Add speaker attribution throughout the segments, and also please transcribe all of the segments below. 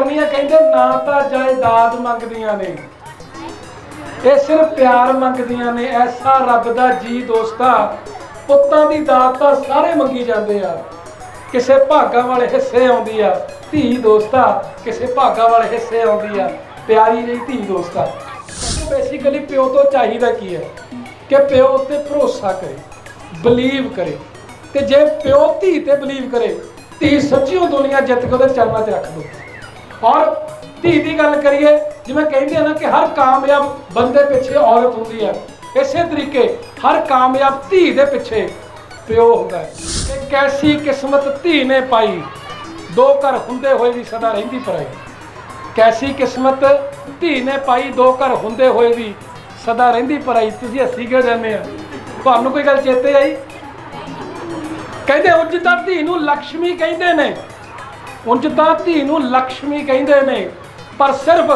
Speaker 1: ਕਰਨੀ ਹੈ ਕਹਿੰਦੇ ਨਾ ਤਾਂ ਜਾਇਦਾਦ ਮੰਗਦੀਆਂ ਨੇ। ਇਹ ਸਿਰਫ ਪਿਆਰ ਮੰਗਦੀਆਂ ਨੇ, ਐਸਾ ਰੱਬ ਦਾ ਜੀ ਦੋਸਤਾ ਪੁੱਤਾਂ ਦੀ ਦਾਤ ਤਾਂ ਸਾਰੇ ਮੰਗੀ ਜਾਂਦੇ ਆ। ਕਿਸੇ ਭਾਗਾਂ ਵਾਲੇ ਹਿੱਸੇ ਆਉਂਦੀ ਆ, ਧੀ ਦੋਸਤਾ ਕਿਸੇ ਭਾਗਾਂ ਵਾਲੇ ਹਿੱਸੇ ਆਉਂਦੀ ਆ, ਪਿਆਰੀ ਲਈ ਧੀ ਦੋਸਤਾ ਬੇਸਿਕਲੀ ਪਿਓ ਤੋਂ ਚਾਹੀਦਾ ਕੀ ਹੈ? ਕਿ ਪਿਓ ਉੱਤੇ ਭਰੋਸਾ ਕਰੇ ਬਲੀਵ ਕਰੇ। ਤੇ ਜੇ ਪਿਓ ਧੀ ਤੇ ਬਲੀਵ ਕਰੇ, ਧੀ ਸੱਚੀਓ ਦੁਨੀਆ ਜਿੱਤ ਕੇ ਉਹਦੇ ਚਰਨਾਂ 'ਚ ਰੱਖ ਦੋ। ਔਰ ਧੀ ਦੀ ਗੱਲ ਕਰੀਏ, ਜਿਵੇਂ ਕਹਿੰਦੇ ਆ ਨਾ ਕਿ ਹਰ ਕਾਮਯਾਬ ਬੰਦੇ ਪਿੱਛੇ ਔਰਤ ਹੁੰਦੀ ਹੈ। ਇਸੇ ਤਰੀਕੇ ਹਰ ਕਾਮਯਾਬ ਧੀ ਦੇ ਪਿੱਛੇ ਪਿਓ ਹੁੰਦਾ ਹੈ। ਕਿ ਕੈਸੀ ਕਿਸਮਤ ਧੀ ਨੇ ਪਾਈ, ਦੋ ਘਰ ਹੁੰਦੇ ਹੋਏ ਵੀ ਸਦਾ ਰਹਿੰਦੀ ਪਰਾਈ। ਕੈਸੀ ਕਿਸਮਤ ਧੀ ਨੇ ਪਾਈ, ਦੋ ਘਰ ਹੁੰਦੇ ਹੋਏ ਵੀ ਸਦਾ ਰਹਿੰਦੀ ਪਰਾਈ। ਤੁਸੀਂ ਹੱਸੀ ਕਿਉਂ ਜਾਂਦੇ ਆ? ਤੁਹਾਨੂੰ ਕੋਈ ਗੱਲ ਚੇਤੇ ਆਈ? ਕਹਿੰਦੇ ਉਂਝ ਤਾਂ ਧੀ ਨੂੰ ਲక్ష్ਮੀ ਕਹਿੰਦੇ ਨੇ। ਉਂਝ ਤਾਂ ਧੀ ਨੂੰ ਲక్ష్ਮੀ ਕਹਿੰਦੇ ਨੇ, ਪਰ ਸਿਰਫ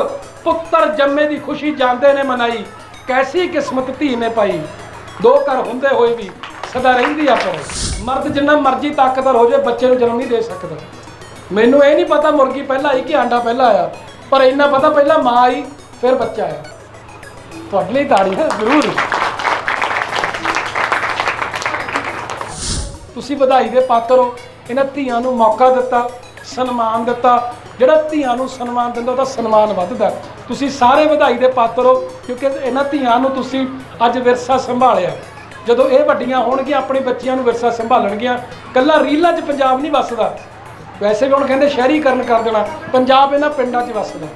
Speaker 1: ਪੁੱਤਰ ਜੰਮੇ ਦੀ ਖੁਸ਼ੀ ਜਾਂਦੇ ਨੇ ਮਨਾਈ, ਕੈਸੀ ਕਿਸਮਤ ਧੀ ਨੇ ਪਾਈ। ਦੋ ਘਰ ਹੁੰਦੇ ਹੋਏ ਵੀ ਸਦਾ ਰਹਿੰਦੀ ਆ ਪਰ, ਮਰਦ ਜਿੰਨਾ ਮਰਜ਼ੀ ਤਾਕਤਵਰ ਹੋ ਜਾਵੇ, ਬੱਚੇ ਨੂੰ ਜਨਮ ਨਹੀਂ ਦੇ ਸਕਦਾ। ਮੈਨੂੰ ਇਹ ਨਹੀਂ ਪਤਾ ਮੁਰਗੀ ਪਹਿਲਾਂ ਆਈ ਕਿ ਆਂਡਾ ਪਹਿਲਾਂ ਆਇਆ, ਪਰ ਇੰਨਾ ਪਤਾ ਪਹਿਲਾਂ ਮਾਂ ਆਈ, ਫਿਰ ਬੱਚਾ ਆਇਆ। ਤੁਹਾਡੇ ਲਈ ਤਾੜੀ ਹੈ, ਜ਼ਰੂਰ। ਤੁਸੀਂ ਵਧਾਈ ਦੇ ਪਾਤਰ ਹੋ, ਇਹਨਾਂ ਧੀਆਂ ਨੂੰ ਮੌਕਾ ਦਿੱਤਾ। ਸਨਮਾਨ ਦਿੱਤਾ। ਜਿਹੜਾ ਧੀਆਂ ਨੂੰ ਸਨਮਾਨ ਦਿੰਦਾ, ਉਹਦਾ ਸਨਮਾਨ ਵੱਧਦਾ। ਤੁਸੀਂ ਸਾਰੇ ਵਧਾਈ ਦੇ ਪਾਤਰ ਹੋ, ਕਿਉਂਕਿ ਇਹਨਾਂ ਧੀਆਂ ਨੂੰ ਤੁਸੀਂ ਅੱਜ ਵਿਰਸਾ ਸੰਭਾਲਿਆ। ਜਦੋਂ ਇਹ ਵੱਡੀਆਂ ਹੋਣਗੀਆਂ, ਆਪਣੇ ਬੱਚਿਆਂ ਨੂੰ ਵਿਰਸਾ ਸੰਭਾਲਣਗੀਆਂ। ਕੱਲਾ ਰੀਲਾਂ 'ਚ ਪੰਜਾਬ ਨਹੀਂ ਵੱਸਦਾ। ਵੈਸੇ ਵੀ ਹੁਣ ਕਹਿੰਦੇ ਸ਼ਹਿਰੀਕਰਨ ਕਰ ਦੇਣਾ। ਪੰਜਾਬ ਇਹਨਾਂ ਪਿੰਡਾਂ 'ਚ ਵੱਸਦਾ।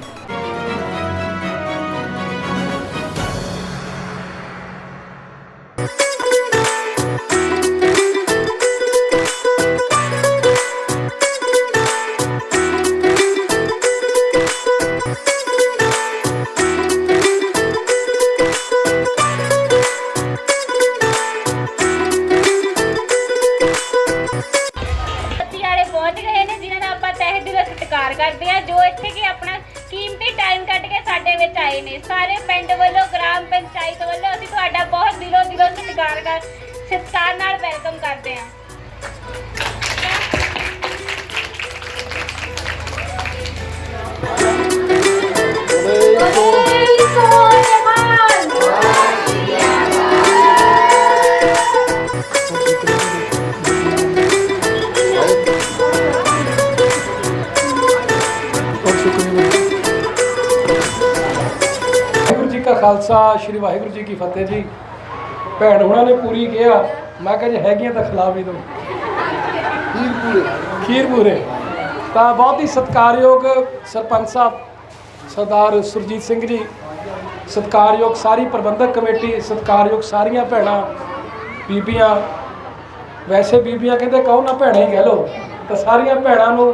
Speaker 2: ਜਿਨ੍ਹਾਂ ਦਾ ਸਤਿਕਾਰ ਕਰਦੇ ਆ, ਜੋ ਇੱਥੇ ਕਿ ਆਪਣਾ ਕੀਮਤੀ ਟਾਈਮ ਕੱਢ ਕੇ ਸਾਡੇ ਵਿੱਚ ਆਏ ਨੇ। ਸਾਰੇ ਪਿੰਡ ਵੱਲੋਂ, ਗ੍ਰਾਮ ਪੰਚਾਇਤ ਵੱਲੋਂ ਅਸੀਂ ਤੁਹਾਡਾ ਬਹੁਤ ਦਿਲੋਂ ਦਿਲੋਂ ਸਤਿਕਾਰ ਕਰ ਸਤਿਕਾਰ ਨਾਲ ਵੈਲਕਮ ਕਰਦੇ ਆ।
Speaker 1: ਖਾਲਸਾ ਸ੍ਰੀ ਵਾਹਿਗੁਰੂ ਜੀ ਕੀ ਫਤਿਹ ਜੀ। ਭੈਣ ਹੁਣਾਂ ਨੇ ਪੂਰੀ ਕਿਹਾ। ਮੈਂ ਕਿਹਾ ਜੇ ਹੈਗੀਆਂ ਤਾਂ ਖਿਲਾ ਵੀ ਦਿਓ। ਖੀਰ ਪੂਰੇ। ਖੀਰ ਪੂਰੇ। ਤਾਂ ਬਹੁਤ ਹੀ ਸਤਿਕਾਰਯੋਗ ਸਰਪੰਚ ਸਾਹਿਬ ਸਰਦਾਰ ਸੁਰਜੀਤ ਸਿੰਘ ਜੀ। ਸਤਿਕਾਰਯੋਗ ਸਾਰੀ ਪ੍ਰਬੰਧਕ ਕਮੇਟੀ ਸਤਿਕਾਰਯੋਗ ਸਾਰੀਆਂ ਭੈਣਾਂ ਬੀਬੀਆਂ। ਵੈਸੇ ਬੀਬੀਆਂ ਕਹਿੰਦੇ ਕਹੋ ਨਾ ਭੈਣਾਂ ਹੀ ਕਹਿ ਲਓ। ਤਾਂ ਸਾਰੀਆਂ ਭੈਣਾਂ ਨੂੰ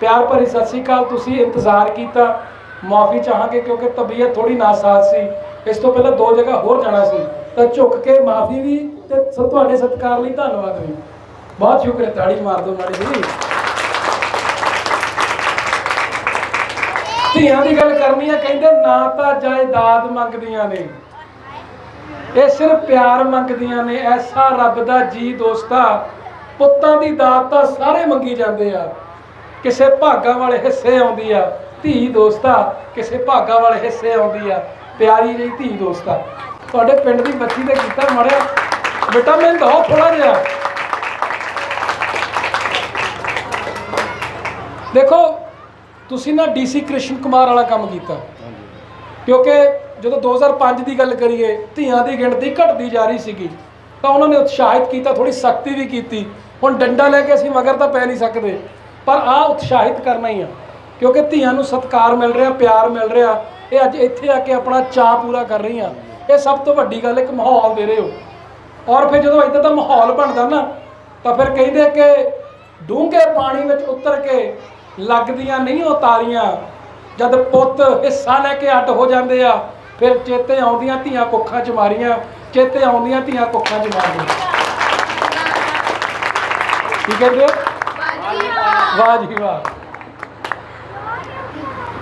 Speaker 1: ਪਿਆਰ ਭਰੀ ਸਤਿ ਸ਼੍ਰੀ ਅਕਾਲ। ਤੁਸੀਂ ਇੰਤਜ਼ਾਰ ਕੀਤਾ। ਮਾਫੀ ਚਾਹਾਂਗੇ ਕਿਉਂਕਿ ਤਬੀਅਤ ਥੋੜੀ ਨਾਸਾਜ਼ ਸੀ। ਇਸ ਤੋਂ ਪਹਿਲਾਂ ਦੋ ਜਗ੍ਹਾ ਹੋਰ ਜਾਣਾ ਸੀ, ਤਾਂ ਝੁੱਕ ਕੇ ਮਾਫੀ ਵੀ ਤੇ ਤੁਹਾਡੇ ਸਤਿਕਾਰ ਲਈ ਧੰਨਵਾਦ ਵੀ। ਬਹੁਤ ਸ਼ੁਕਰ ਹੈ ਤਾੜੀ ਮਾਰ ਦਿਓ ਮਾੜੀ ਜੀ ਧੀਆਂ ਦੀ ਗੱਲ ਕਰਨੀ ਹੈ ਕਹਿੰਦੇ ਨਾ ਤਾਂ ਜਾਇਦਾਦ ਮੰਗਦੀਆਂ ਨੇ, ਇਹ ਸਿਰਫ ਪਿਆਰ ਮੰਗਦੀਆਂ ਨੇ, ਐਸਾ ਰੱਬ ਦਾ ਜੀ ਦੋਸਤਾ ਪੁੱਤਾਂ ਦੀ ਦਾਤ ਤਾਂ ਸਾਰੇ ਮੰਗੀ ਜਾਂਦੇ ਆ। ਕਿਸੇ ਭਾਗਾਂ ਵਾਲੇ ਹਿੱਸੇ ਆਉਂਦੀ ਆ, ਧੀ ਦੋਸਤਾ ਕਿਸੇ ਭਾਗਾਂ ਵਾਲੇ ਹਿੱਸੇ ਆਉਂਦੀ ਆ। ਪਿਆਰੀ ਜਿਹੀ ਧੀ ਦੋਸਤਾ ਤੁਹਾਡੇ ਪਿੰਡ ਦੀ ਬੱਚੀ ਦੇ ਕੀਤਾ ਮੜਿਆ ਬੇਟਾ ਮੈਂ ਦੋ ਥੋੜਾ ਜਿਹਾ। ਦੇਖੋ, ਤੁਸੀਂ ਨਾ ਡੀਸੀ ਕ੍ਰਿਸ਼ਨ ਕੁਮਾਰ ਵਾਲਾ ਕੰਮ ਕੀਤਾ। ਕਿਉਂਕਿ ਜਦੋਂ 2005 ਦੀ ਗੱਲ ਕਰੀਏ, ਧੀਆਂ ਦੀ ਗਿਣਤੀ ਘਟਦੀ ਜਾ ਰਹੀ ਸੀਗੀ, ਤਾਂ ਉਹਨਾਂ ਨੇ ਉਤਸ਼ਾਹਿਤ ਕੀਤਾ ਥੋੜੀ ਸਖਤੀ ਵੀ ਕੀਤੀ। ਹੁਣ ਡੰਡਾ ਲੈ ਕੇ ਅਸੀਂ ਮਗਰ ਤਾਂ ਪੈ ਨਹੀਂ ਸਕਦੇ। ਪਰ ਆ ਉਤਸ਼ਾਹਿਤ ਕਰਨਾ ਹੀ ਆ। ਕਿਉਂਕਿ ਧੀਆਂ ਨੂੰ ਸਤਿਕਾਰ ਮਿਲ ਰਿਹਾ, ਪਿਆਰ ਮਿਲ ਰਿਹਾ। ਇਹ ਅੱਜ ਇੱਥੇ ਆ ਕੇ ਆਪਣਾ ਚਾਅ ਪੂਰਾ ਕਰ ਰਹੀਆਂ ਇਹ ਸਭ ਤੋਂ ਵੱਡੀ ਗੱਲ ਇੱਕ ਮਾਹੌਲ ਦੇ ਰਹੇ ਹੋ। ਔਰ ਫਿਰ ਜਦੋਂ ਇਦਾਂ ਦਾ ਮਾਹੌਲ ਬਣਦਾ ਨਾ ਤਾਂ ਫਿਰ ਕਹਿੰਦੇ ਕਿ ਡੂੰਘੇ ਪਾਣੀ ਵਿੱਚ ਉਤਰ ਕੇ ਲੱਗਦੀਆਂ ਨਹੀਂ ਉਹ ਤਾਰੀਆਂ। ਜਦ ਪੁੱਤ ਹਿੱਸਾ ਲੈ ਕੇ ਅੱਡ ਹੋ ਜਾਂਦੇ ਆ ਫਿਰ ਚੇਤੇ ਆਉਂਦੀਆਂ ਧੀਆਂ ਕੁੱਖਾਂ 'ਚ ਮਾਰੀਆਂ ਚੇਤੇ ਆਉਂਦੀਆਂ ਧੀਆਂ ਕੁੱਖਾਂ 'ਚ ਮਾਰੀਆਂ। ਕੀ ਕਹਿੰਦੇ ਹੋ? ਵਾਹ ਜੀ ਵਾਹ।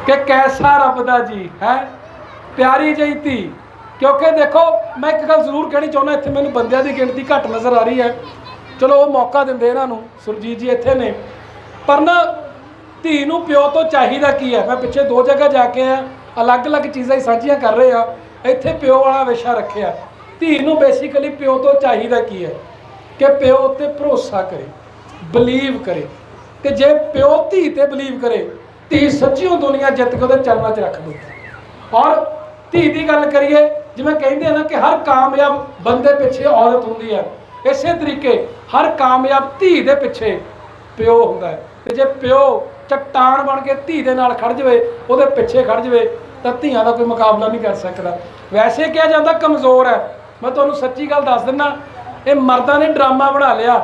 Speaker 1: ਕਿ ਕੈਸਾ ਰੱਬ ਦਾ ਜੀ, ਹੈ? ਪਿਆਰੀ ਜਿਹੀ ਧੀ। ਕਿਉਂਕਿ ਦੇਖੋ, ਮੈਂ ਇੱਕ ਗੱਲ ਜ਼ਰੂਰ ਕਹਿਣੀ ਚਾਹੁੰਦਾ, ਇੱਥੇ ਮੈਨੂੰ ਬੰਦਿਆਂ ਦੀ ਗਿਣਤੀ ਘੱਟ ਨਜ਼ਰ ਆ ਰਹੀ ਹੈ। ਚਲੋ, ਉਹ ਮੌਕਾ ਦਿੰਦੇ ਇਹਨਾਂ ਨੂੰ, ਸੁਰਜੀਤ ਜੀ ਇੱਥੇ ਨੇ। ਪਰ ਨਾ, ਧੀ ਨੂੰ ਪਿਓ ਤੋਂ ਚਾਹੀਦਾ ਕੀ ਹੈ? ਮੈਂ ਪਿੱਛੇ ਦੋ ਜਗ੍ਹਾ ਜਾ ਕੇ ਆ ਅਲੱਗ-ਅਲੱਗ ਚੀਜ਼ਾਂ ਹੀ ਸਾਂਝੀਆਂ ਕਰ ਰਹੇ ਆ ਇੱਥੇ ਪਿਓ ਵਾਲਾ ਵਿਸ਼ਾ ਰੱਖਿਆ। ਧੀ ਨੂੰ ਬੇਸਿਕਲੀ ਪਿਓ ਤੋਂ ਚਾਹੀਦਾ ਕੀ ਹੈ? ਕਿ ਪਿਓ ਉੱਤੇ ਭਰੋਸਾ ਕਰੇ ਬਲੀਵ ਕਰੇ। ਕਿ ਜੇ ਪਿਓ ਧੀ ਤੇ ਬਲੀਵ ਕਰੇ ਧੀ ਸੱਚੀਓ ਦੁਨੀਆ ਜਿੱਤ ਕੇ ਉਹਦੇ ਚਰਨਾਂ 'ਚ ਰੱਖ ਦੂ ਔਰ ਧੀ ਦੀ ਗੱਲ ਕਰੀਏ, ਜਿਵੇਂ ਕਹਿੰਦੇ ਆ ਨਾ ਕਿ ਹਰ ਕਾਮਯਾਬ ਬੰਦੇ ਪਿੱਛੇ ਔਰਤ ਹੁੰਦੀ ਹੈ। ਇਸੇ ਤਰੀਕੇ ਹਰ ਕਾਮਯਾਬ ਧੀ ਦੇ ਪਿੱਛੇ ਪਿਓ ਹੁੰਦਾ ਹੈ। ਤੇ ਜੇ ਪਿਓ ਚਟਾਨ ਬਣ ਕੇ ਧੀ ਦੇ ਨਾਲ ਖੜ ਜਵੇ, ਉਹਦੇ ਪਿੱਛੇ ਖੜ ਜਵੇ, ਤਾਂ ਧੀਆਂ ਦਾ ਕੋਈ ਮੁਕਾਬਲਾ ਨਹੀਂ ਕਰ ਸਕਦਾ। ਵੈਸੇ ਕਿਹਾ ਜਾਂਦਾ ਕਮਜ਼ੋਰ ਹੈ। ਮੈਂ ਤੁਹਾਨੂੰ ਸੱਚੀ ਗੱਲ ਦੱਸ ਦਿੰਦਾ, ਇਹ ਮਰਦਾਂ ਨੇ ਡਰਾਮਾ ਬਣਾ ਲਿਆ।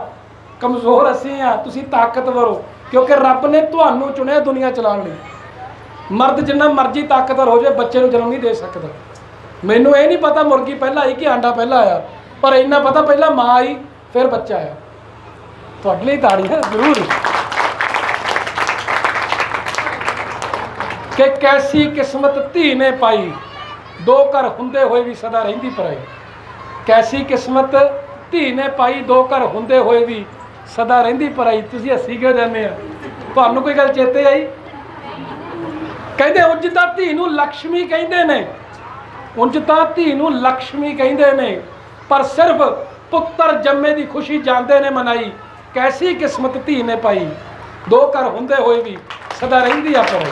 Speaker 1: ਕਮਜ਼ੋਰ ਅਸੀਂ ਆ ਤੁਸੀਂ ਤਾਕਤਵਰ ਹੋ। ਕਿਉਂਕਿ ਰੱਬ ਨੇ ਤੁਹਾਨੂੰ ਚੁਣਿਆ ਦੁਨੀਆ ਚਲਾਉਣ ਲਈ। ਮਰਦ ਜਿੰਨਾ ਮਰਜ਼ੀ ਤਾਕਤਵਰ ਹੋ ਜਾਵੇ, ਬੱਚੇ ਨੂੰ ਜਨਮ ਨਹੀਂ ਦੇ ਸਕਦਾ। ਮੈਨੂੰ ਇਹ ਨਹੀਂ ਪਤਾ ਮੁਰਗੀ ਪਹਿਲਾਂ ਆਈ ਕਿ ਆਂਡਾ ਪਹਿਲਾਂ ਆਇਆ, ਪਰ ਇੰਨਾ ਪਤਾ ਪਹਿਲਾਂ ਮਾਂ ਆਈ, ਫਿਰ ਬੱਚਾ ਆਇਆ। ਤੁਹਾਡੇ ਲਈ ਤਾੜੀਆਂ ਜ਼ਰੂਰ। ਕਿ ਕੈਸੀ ਕਿਸਮਤ ਧੀ ਨੇ ਪਾਈ, ਦੋ ਘਰ ਹੁੰਦੇ ਹੋਏ ਵੀ ਸਦਾ ਰਹਿੰਦੀ ਪਰਾਈ। ਕੈਸੀ ਕਿਸਮਤ ਧੀ ਨੇ ਪਾਈ, ਦੋ ਘਰ ਹੁੰਦੇ ਹੋਏ ਵੀ ਸਦਾ ਰਹਿੰਦੀ ਪਰਾਈ ਤੁਸੀਂ ਅਸੀਂ ਕਿਉਂ ਜਾਂਦੇ ਆ ਤੁਹਾਨੂੰ ਕੋਈ ਗੱਲ ਚੇਤੇ ਆਈ? ਕਹਿੰਦੇ, ਉਂਝ ਤਾਂ ਧੀ ਨੂੰ ਲక్ష్ਮੀ ਕਹਿੰਦੇ ਨੇ। ਉਂਝ ਤਾਂ ਧੀ ਨੂੰ ਲక్ష్ਮੀ ਕਹਿੰਦੇ ਨੇ। ਪਰ ਸਿਰਫ ਪੁੱਤਰ ਜੰਮੇ ਦੀ ਖੁਸ਼ੀ ਜਾਂਦੇ ਨੇ ਮਨਾਈ। ਕੈਸੀ ਕਿਸਮਤ ਧੀ ਨੇ ਪਾਈ? ਦੋ ਘਰ ਹੁੰਦੇ ਹੋਏ ਵੀ ਸਦਾ ਰਹਿੰਦੀ ਆ ਪਰ।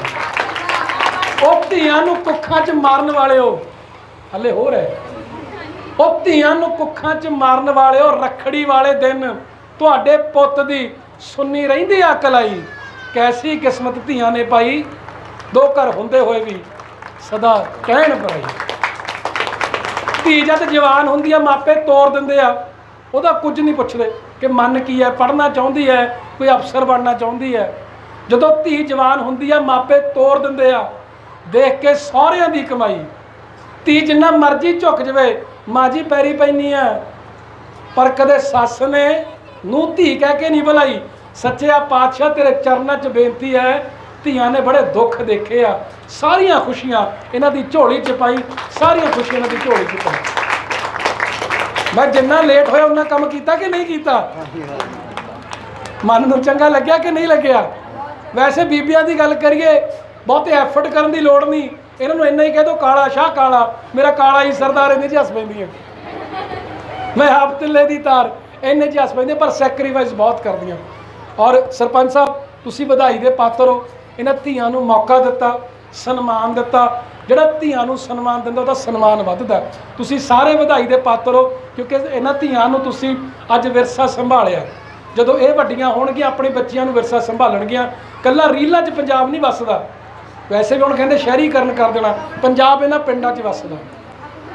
Speaker 1: ਉਹ ਧੀਆਂ ਨੂੰ ਕੁੱਖਾਂ 'ਚ ਮਾਰਨ ਵਾਲਿਓ, ਹੱਲੇ ਹੋਰ ਹੈ। ਉਹ ਧੀਆਂ ਨੂੰ ਕੁੱਖਾਂ 'ਚ ਮਾਰਨ ਵਾਲਿਓ, ਰਖੜੀ ਵਾਲੇ ਦਿਨ ਤੁਹਾਡੇ ਪੁੱਤ ਦੀ ਸੁੰਨੀ ਰਹਿੰਦੀ ਅਕਲ ਆਈ ਕੈਸੀ ਕਿਸਮਤ ਧੀਆਂ ਨੇ ਪਾਈ ਦੋ ਘਰ ਹੁੰਦੇ ਹੋਏ ਵੀ ਸਦਾ ਕਹਿਣ ਪਰਾਈ ਧੀ ਜਦ ਜਵਾਨ ਹੁੰਦੀ ਆ, ਮਾਪੇ ਤੋਰ ਦਿੰਦੇ ਆ। ਉਹਦਾ ਕੁਝ ਨਹੀਂ ਪੁੱਛਦੇ ਕਿ ਮਨ ਕੀ ਹੈ, ਪੜ੍ਹਨਾ ਚਾਹੁੰਦੀ ਹੈ, ਕੋਈ ਅਫਸਰ ਬਣਨਾ ਚਾਹੁੰਦੀ ਹੈ। ਜਦੋਂ ਧੀ ਜਵਾਨ ਹੁੰਦੀ ਆ, ਮਾਪੇ ਤੋਰ ਦਿੰਦੇ ਆ। ਦੇਖ ਕੇ ਸਹੁਰਿਆਂ ਦੀ ਕਮਾਈ। ਧੀ ਜਿੰਨਾ ਮਰਜ਼ੀ ਝੁਕ ਜਵੇ, ਮਾਂ ਜੀ ਪੈਰੀ ਪੈਣੀ ਆ। ਪਰ ਕਦੇ ਸੱਸ ਨੇ ਨੂੰ ਧੀ ਕਹਿ ਕੇ ਨਹੀਂ ਬੁਲਾਈ। ਸੱਚਿਆ ਪਾਤਸ਼ਾਹ, ਤੇਰੇ ਚਰਨਾਂ 'ਚ ਬੇਨਤੀ ਹੈ, ਧੀਆਂ ਨੇ ਬੜੇ ਦੁੱਖ ਦੇਖੇ ਆ। ਸਾਰੀਆਂ ਖੁਸ਼ੀਆਂ ਇਹਨਾਂ ਦੀ ਝੋਲੀ 'ਚ ਪਾਈ, ਸਾਰੀਆਂ ਖੁਸ਼ੀਆਂ ਇਹਨਾਂ ਦੀ ਝੋਲੀ 'ਚ ਪਾਈ। ਮੈਂ ਜਿੰਨਾ ਲੇਟ ਹੋਇਆ ਉਹਨਾਂ ਕੰਮ ਕੀਤਾ ਕਿ ਨਹੀਂ ਕੀਤਾ? ਮਨ ਨੂੰ ਚੰਗਾ ਲੱਗਿਆ ਕਿ ਨਹੀਂ ਲੱਗਿਆ? ਵੈਸੇ ਬੀਬੀਆਂ ਦੀ ਗੱਲ ਕਰੀਏ, ਬਹੁਤੇ ਐਫਰਟ ਕਰਨ ਦੀ ਲੋੜ ਨਹੀਂ। ਇਹਨਾਂ ਨੂੰ ਇੰਨਾ ਹੀ ਕਹਿ ਦੋ, ਕਾਲਾ ਸ਼ਾਹ, ਕਾਲਾ। ਮੇਰਾ ਕਾਲਾ ਹੀ ਸਰਦਾਰ, ਇਹਦੇ 'ਚ ਹੱਸ ਪੈਂਦੀਆਂ ਮੈਂ ਆਪ ਤਿੱਲੇ ਦੀ ਤਾਰ। ਇੰਨੇ 'ਚ ਹੱਸ ਪੈਂਦੇ ਪਰ ਸੈਕਰੀਫਾਈਸ ਬਹੁਤ ਕਰਦੀਆਂ। ਔਰ ਸਰਪੰਚ ਸਾਹਿਬ, ਤੁਸੀਂ ਵਧਾਈ ਦੇ ਪਾਤਰ ਹੋ। ਇਹਨਾਂ ਧੀਆਂ ਨੂੰ ਮੌਕਾ ਦਿੱਤਾ, ਸਨਮਾਨ ਦਿੱਤਾ। ਜਿਹੜਾ ਧੀਆਂ ਨੂੰ ਸਨਮਾਨ ਦਿੰਦਾ, ਉਹਦਾ ਸਨਮਾਨ ਵੱਧਦਾ। ਤੁਸੀਂ ਸਾਰੇ ਵਧਾਈ ਦੇ ਪਾਤਰ ਹੋ, ਕਿਉਂਕਿ ਇਹਨਾਂ ਧੀਆਂ ਨੂੰ ਤੁਸੀਂ ਅੱਜ ਵਿਰਸਾ ਸੰਭਾਲਿਆ। ਜਦੋਂ ਇਹ ਵੱਡੀਆਂ ਹੋਣਗੀਆਂ, ਆਪਣੇ ਬੱਚਿਆਂ ਨੂੰ ਵਿਰਸਾ ਸੰਭਾਲਣਗੀਆਂ। ਕੱਲਾ ਰੀਲਾਂ 'ਚ ਪੰਜਾਬ ਨਹੀਂ ਵੱਸਦਾ। ਵੈਸੇ ਵੀ ਹੁਣ ਕਹਿੰਦੇ ਸ਼ਹਿਰੀਕਰਨ ਕਰ ਦੇਣਾ। ਪੰਜਾਬ ਇਹਨਾਂ ਪਿੰਡਾਂ 'ਚ ਵੱਸਦਾ।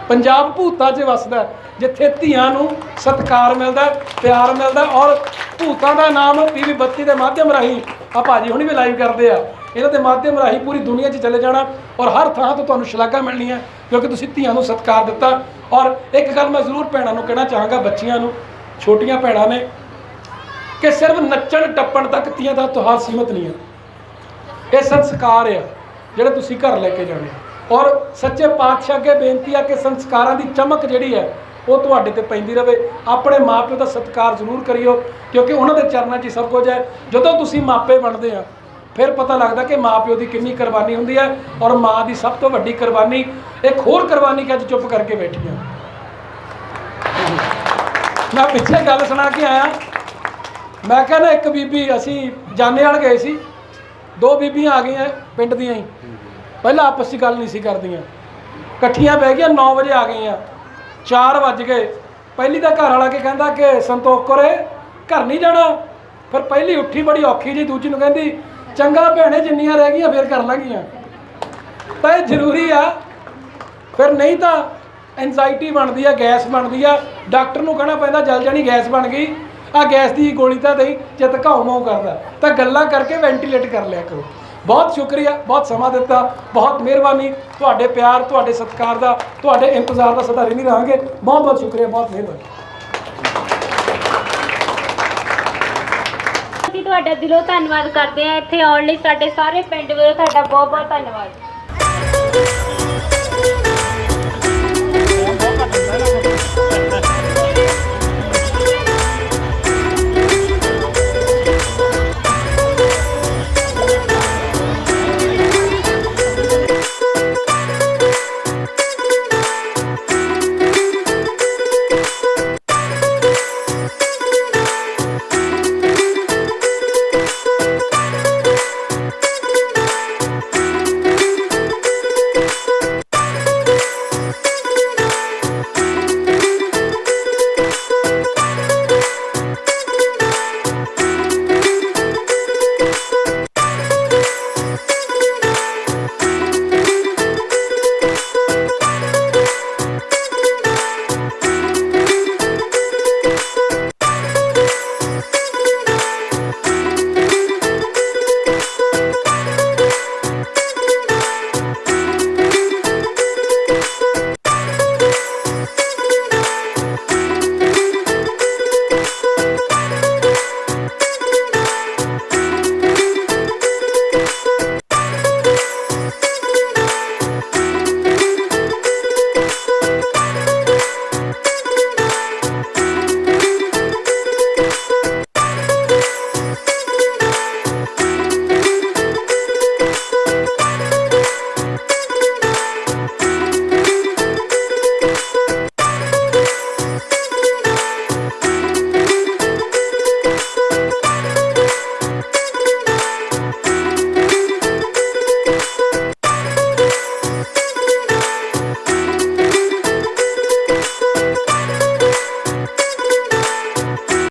Speaker 1: ਪੰਜਾਬ ਭੂਤਾਂ 'ਚ ਵੱਸਦਾ ਜਿੱਥੇ ਧੀਆਂ ਨੂੰ ਸਤਿਕਾਰ ਮਿਲਦਾ ਪਿਆਰ ਮਿਲਦਾ ਔਰ ਭੂਤਾਂ ਦਾ ਨਾਮ ਪੀਵੀ ਬੱਤੀ ਦੇ ਮਾਧਿਅਮ ਰਾਹੀਂ ਆ ਭਾਜੀ ਹੁਣੀ ਵੀ ਲਾਈਵ ਕਰਦੇ ਆ। ਇਹਨਾਂ ਦੇ ਮਾਧਿਅਮ ਰਾਹੀਂ ਪੂਰੀ ਦੁਨੀਆ 'ਚ ਚਲੇ ਜਾਣਾ ਔਰ ਹਰ ਥਾਂ ਤੋਂ ਤੁਹਾਨੂੰ ਸ਼ਲਾਘਾ ਮਿਲਣੀ ਹੈ, ਕਿਉਂਕਿ ਤੁਸੀਂ ਧੀਆਂ ਨੂੰ ਸਤਿਕਾਰ ਦਿੱਤਾ। ਔਰ ਇੱਕ ਗੱਲ ਮੈਂ ਜ਼ਰੂਰ ਭੈਣਾਂ ਨੂੰ ਕਹਿਣਾ ਚਾਹਾਂਗਾ ਬੱਚੀਆਂ ਨੂੰ, ਛੋਟੀਆਂ ਭੈਣਾਂ ਨੇ, ਕਿ ਸਿਰਫ ਨੱਚਣ ਟੱਪਣ ਤੱਕ ਧੀਆਂ ਦਾ ਤਿਉਹਾਰ ਸੀਮਤ ਨਹੀਂ ਹੈ ਇਹ ਸੰਸਕਾਰ ਆ, ਜਿਹੜੇ ਤੁਸੀਂ ਘਰ ਲੈ ਕੇ ਜਾਣੇ ਔਰ ਸੱਚੇ ਪਾਤਸ਼ਾਹ ਅੱਗੇ ਬੇਨਤੀ ਆ ਕਿ ਸੰਸਕਾਰਾਂ ਦੀ ਚਮਕ ਜਿਹੜੀ ਹੈ, ਉਹ ਤੁਹਾਡੇ ਤੇ ਪੈਂਦੀ ਰਵੇ। ਆਪਣੇ ਮਾਪਿਓ ਦਾ ਸਤਿਕਾਰ ਜ਼ਰੂਰ ਕਰਿਓ, ਕਿਉਂਕਿ ਉਹਨਾਂ ਦੇ ਚਰਨਾਂ 'ਚ ਹੀ ਸਭ ਕੁਝ ਹੈ। ਜਦੋਂ ਤੁਸੀਂ ਮਾਪੇ ਬਣਦੇ ਆ, ਫਿਰ ਪਤਾ ਲੱਗਦਾ ਕਿ ਮਾਪਿਓ ਦੀ ਕਿੰਨੀ ਕੁਰਬਾਨੀ ਹੁੰਦੀ ਹੈ ਔਰ ਮਾਂ ਦੀ ਸਭ ਤੋਂ ਵੱਡੀ ਕੁਰਬਾਨੀ, ਇੱਕ ਹੋਰ ਕੁਰਬਾਨੀ ਕਿ ਅੱਜ ਚੁੱਪ ਕਰਕੇ ਬੈਠੀ ਆ ਮੈਂ ਪਿੱਛੇ ਗੱਲ ਸੁਣਾ ਕੇ ਆਇਆ। ਮੈਂ ਕਿਹਾ ਨਾ, ਇੱਕ ਬੀਬੀ ਅਸੀਂ ਜਾਣੇ ਵਾਲ ਗਏ ਸੀ। ਦੋ ਬੀਬੀਆਂ ਆ ਗਈਆਂ ਪਿੰਡ ਦੀਆਂ ਹੀ। ਪਹਿਲਾਂ ਆਪਸ 'ਚ ਗੱਲ ਨਹੀਂ ਸੀ ਕਰਦੀਆਂ। ਇਕੱਠੀਆਂ ਬਹਿ ਗਈਆਂ 9 ਵਜੇ ਆ ਗਈਆਂ। 4 ਵੱਜ ਗਏ। ਪਹਿਲੀ ਦਾ ਘਰ ਵਾਲਾ ਕੇ ਕਹਿੰਦਾ ਕਿ ਸੰਤੋਖ ਕੋਰੇ, ਘਰ ਨਹੀਂ ਜਾਣਾ। ਫਿਰ ਪਹਿਲੀ ਉੱਠੀ ਬੜੀ ਔਖੀ ਜੀ ਦੂਜੀ ਨੂੰ ਕਹਿੰਦੀ, ਚੰਗਾ ਭੈਣੇ, ਜਿੰਨੀਆਂ ਰਹਿ ਗਈਆਂ ਫਿਰ ਕਰ ਲਾਂਗੀਆਂ। ਤਾਂ ਇਹ ਜ਼ਰੂਰੀ ਆ। ਫਿਰ ਨਹੀਂ ਤਾਂ ਐਂਜ਼ਾਈਟੀ ਬਣਦੀ ਆ, ਗੈਸ ਬਣਦੀ ਆ। ਡਾਕਟਰ ਨੂੰ ਕਹਿਣਾ ਪੈਂਦਾ, ਜਲ ਜਾਣੀ ਗੈਸ ਬਣ ਗਈ। ਆ ਗੈਸ ਦੀ ਗੋਲੀ ਤਾਂ ਦੇਈ ਚਿੱਤ ਘਾਉ ਮਾਉ ਕਰਦਾ। ਤਾਂ ਗੱਲਾਂ ਕਰਕੇ ਵੈਂਟੀਲੇਟ ਕਰ ਲਿਆ ਕਰੋ। ਬਹੁਤ ਸ਼ੁਕਰੀਆ, ਬਹੁਤ ਸਮਾਂ ਦਿੱਤਾ, ਬਹੁਤ ਮਿਹਰਬਾਨੀ। ਤੁਹਾਡੇ ਪਿਆਰ, ਤੁਹਾਡੇ ਸਤਿਕਾਰ ਦਾ, ਤੁਹਾਡੇ ਇੰਤਜ਼ਾਰ ਦਾ ਸਦਾ ਰਹਿੰਦੀ ਰਹਾਂਗੇ। ਬਹੁਤ ਬਹੁਤ ਸ਼ੁਕਰੀਆ, ਬਹੁਤ ਮਿਹਰਬਾਨੀ।
Speaker 2: ਅਸੀਂ ਤੁਹਾਡਾ ਦਿਲੋਂ ਧੰਨਵਾਦ ਕਰਦੇ ਹਾਂ ਇੱਥੇ ਆਉਣ ਲਈ। ਸਾਡੇ ਸਾਰੇ ਪਿੰਡ ਵੱਲੋਂ ਤੁਹਾਡਾ ਬਹੁਤ ਬਹੁਤ ਧੰਨਵਾਦ।